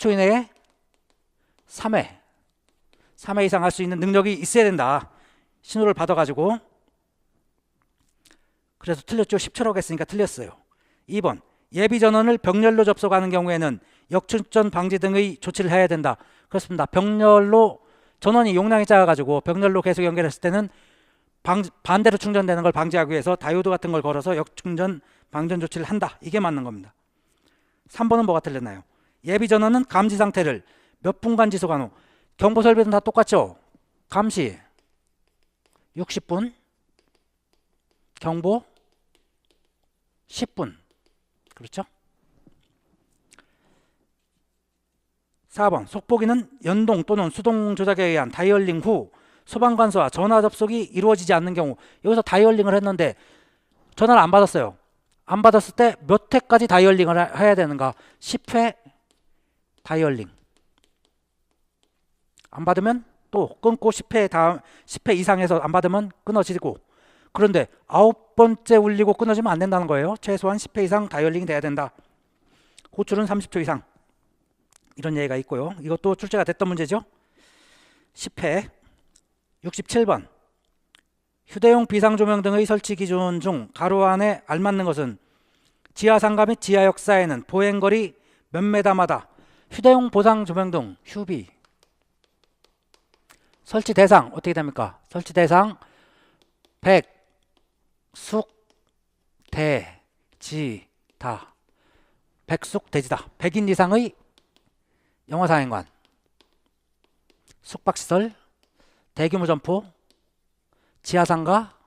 초 이내에 3회 3회 이상 할 수 있는 능력이 있어야 된다. 신호를 받아가지고 그래서 틀렸죠. 10초라고 했으니까 틀렸어요. 2번 예비 전원을 병렬로 접속하는 경우에는 역충전 방지 등의 조치를 해야 된다. 그렇습니다. 병렬로 전원이 용량이 작아가지고 병렬로 계속 연결했을 때는 방, 반대로 충전되는 걸 방지하기 위해서 다이오드 같은 걸 걸어서 역충전 방전 조치를 한다. 이게 맞는 겁니다. 3번은 뭐가 틀렸나요? 예비 전원은 감지 상태를 몇 분간 지속한 후 경보 설비는 다 똑같죠? 감시 60분 경보 10분 그렇죠? 4번 속보기는 연동 또는 수동 조작에 의한 다이얼링 후 소방관서와 전화 접속이 이루어지지 않는 경우 여기서 다이얼링을 했는데 전화를 안 받았어요. 안 받았을 때 몇 회까지 다이얼링을 하- 해야 되는가? 10회 다이얼링. 안 받으면 또 끊고 10회 다음 10회 이상해서 안 받으면 끊어지고 그런데 아홉 번째 울리고 끊어지면 안 된다는 거예요. 최소한 10회 이상 다이얼링이 돼야 된다. 호출은 30초 이상. 이런 얘기가 있고요. 이것도 출제가 됐던 문제죠. 10회 67번 휴대용 비상조명 등의 설치 기준 중 가로 안에 알맞는 것은 지하 상가 및 지하 역사에는 보행거리 몇 메다마다 휴대용 보상 조명 등 휴비. 설치 대상 어떻게 됩니까? 설치 대상 100 숙, 대, 지, 다. 백숙, 대지다. 100인 이상의 영화사행관. 숙박시설 대규모 점포 지하상가